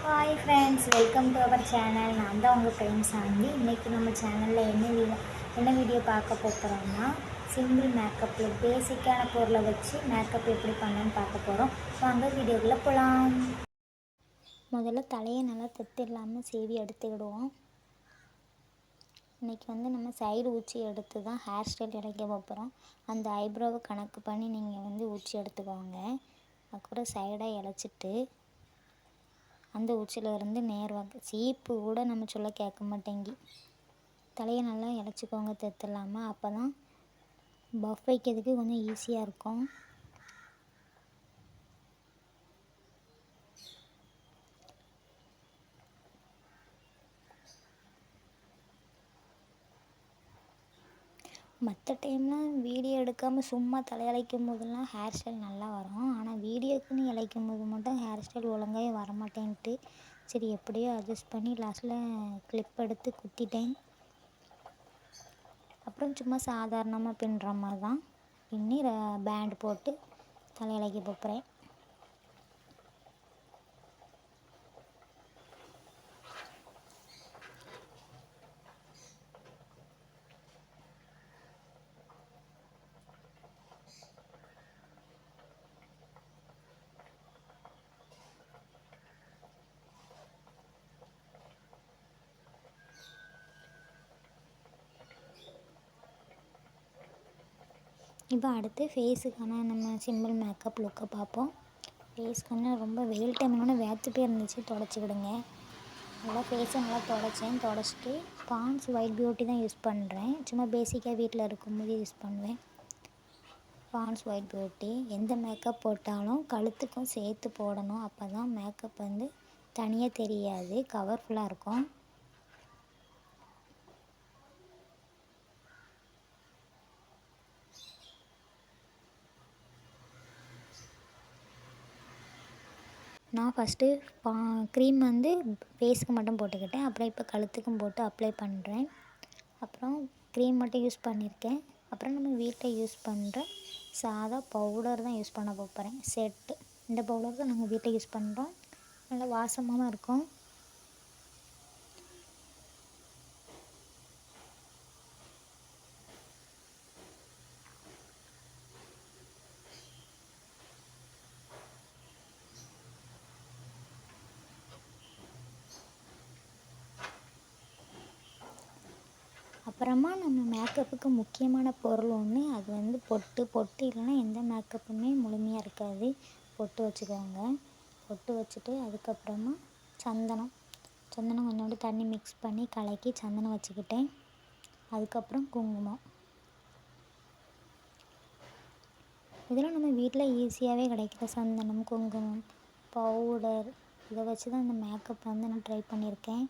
Hi friends welcome to our channel நான் தான் உங்கள் ஃப்ரெண்ட்ஸ் ஆண்டி இன்றைக்கி நம்ம சேனலில் என்ன வீடியோ என்ன வீடியோ பார்க்க போகிறோம்னா சிம்பிள் மேக்கப்பில் பேசிக்கான பொருளை வச்சு மேக்கப் எப்படி பண்ணலான்னு பார்க்க போகிறோம் வாங்க வீடியோக்குள்ளே போகலாம் முதல்ல தலையை நல்லா தெத்திடலாமல் சேவி எடுத்துக்கிடுவோம் இன்றைக்கி வந்து நம்ம சைடு ஊச்சி எடுத்து தான் ஹேர் ஸ்டைல் இறக்க போகிறோம் அந்த ஐப்ரோவை கணக்கு பண்ணி நீங்கள் வந்து ஊச்சி எடுத்துக்கோங்க. அதுக்கப்புறம் சைடாக இழைச்சிட்டு அந்த உச்சியில் இருந்து நேர்வாங்க சீப்பு கூட நம்ம சொல்ல கேட்க மாட்டேங்கி. தலையை நல்லா இழைச்சிக்கோங்க இல்லாமல் அப்போ தான் பஃப் வைக்கிறதுக்கு கொஞ்சம் ஈஸியாக இருக்கும். மற்ற டைம்லாம் வீடியோ எடுக்காமல் சும்மா தலையலைக்கும் போதெல்லாம் ஹேர் ஸ்டைல் நல்லா வரும். ஆனால் வீடியோக்குன்னு இழைக்கும் போது மட்டும் ஹேர் ஸ்டைல் ஒழுங்காகவே வர மாட்டேன்ட்டு சரி எப்படியோ அட்ஜஸ்ட் பண்ணி லாஸ்ட்டில் கிளிப் எடுத்து குத்திட்டேன். அப்புறம் சும்மா சாதாரணமாக பின்னுற மாதிரி தான் பின்னி பேண்ட் போட்டு தலையலைக்கு போகிறேன் இப்போ அடுத்து ஃபேஸுக்கான நம்ம சிம்பிள் மேக்கப் லுக்கை பார்ப்போம். ஃபேஸ்க்கு ரொம்ப வெயில் டைம்னால வேர்த்து போய் இருந்துச்சு. தொடச்சிக்கிடுங்க நல்லா ஃபேஸை நல்லா தொடச்சேன். தொடச்சிட்டு பான்ஸ் ஒயிட் பியூட்டி தான் யூஸ் பண்ணுறேன் சும்மா பேசிக்காக வீட்டில் இருக்கும்போது யூஸ் பண்ணுவேன். பான்ஸ் ஒயிட் பியூட்டி எந்த மேக்கப் போட்டாலும் கழுத்துக்கும் சேர்த்து போடணும். அப்போ தான் மேக்கப் வந்து தனியாக தெரியாது. கவர்ஃபுல்லாக இருக்கும். நான் ஃபஸ்ட்டு பா க்ரீம் வந்து ஃபேஸுக்கு மட்டும் போட்டுக்கிட்டேன். அப்புறம் இப்போ கழுத்துக்கும் போட்டு அப்ளை பண்ணுறேன் அப்புறம் க்ரீம் மட்டும் யூஸ் பண்ணியிருக்கேன். அப்புறம் நம்ம வீட்டில் யூஸ் பண்ணுற சாதா பவுடர் தான் யூஸ் பண்ண போகிறேன் செட்டு இந்த பவுடர் தான் நாங்கள் வீட்டில் யூஸ் பண்ணுறோம் நல்லா வாசமாகவும் இருக்கும். அப்புறமா நம்ம மேக்கப்புக்கு முக்கியமான பொருள் ஒன்று அது வந்து பொட்டு. பொட்டு இல்லைன்னா எந்த மேக்கப்புமே முழுமையாக இருக்காது. பொட்டு வச்சுக்கோங்க. பொட்டு வச்சுட்டு அதுக்கப்புறமா சந்தனம். சந்தனம் கொஞ்சோண்டு தண்ணி மிக்ஸ் பண்ணி கலக்கி சந்தனம் வச்சுக்கிட்டேன். அதுக்கப்புறம் குங்குமம். இதெல்லாம் நம்ம வீட்டில் ஈஸியாகவே கிடைக்கிற சந்தனம் குங்குமம் பவுடர் இதை வச்சு தான் இந்த மேக்கப் வந்து நான் ட்ரை பண்ணியிருக்கேன்.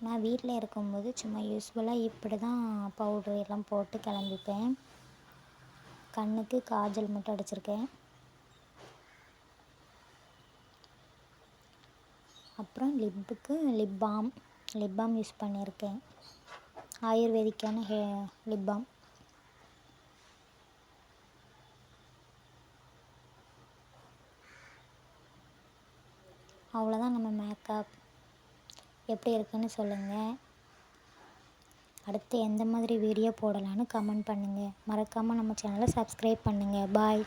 நான் வீட்டில் இருக்கும்போது சும்மா யூஸ்ஃபுல்லாக இப்படி தான் பவுட்ரு எல்லாம் போட்டு கிளம்பிப்பேன். கண்ணுக்கு காஜல் மட்டும் அடிச்சிருக்கேன். அப்புறம் லிப்புக்கு lip balm lip balm use பண்ணியிருக்கேன். ஆயுர்வேதிக்கான ஹே லிப் பாம் அவ்வளோதான் நம்ம மேக்கப் எப்படி இருக்குன்னு சொல்லுங்கள் அடுத்து எந்த மாதிரி வீடியோ போடலான்னு கமெண்ட் பண்ணுங்கள் மறக்காமல் நம்ம சேனலை சப்ஸ்கிரைப் பண்ணுங்கள் பாய்